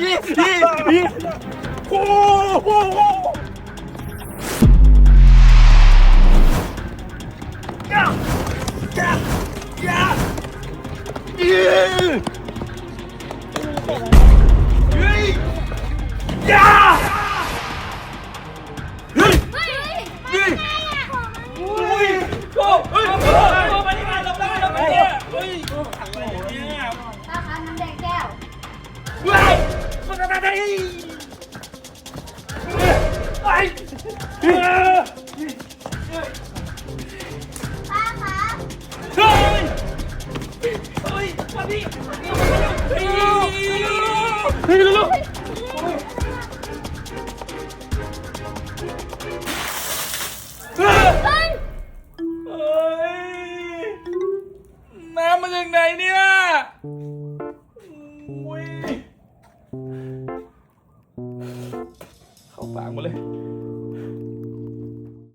Yeah! ไอ้ป้าคะเฮ้ยเฮ้ยมาดิเฮ้เฮ้ยเฮ้ยเฮ้ยเฮ้ยน้ำมาจากไหนเนี่ย 好反过来。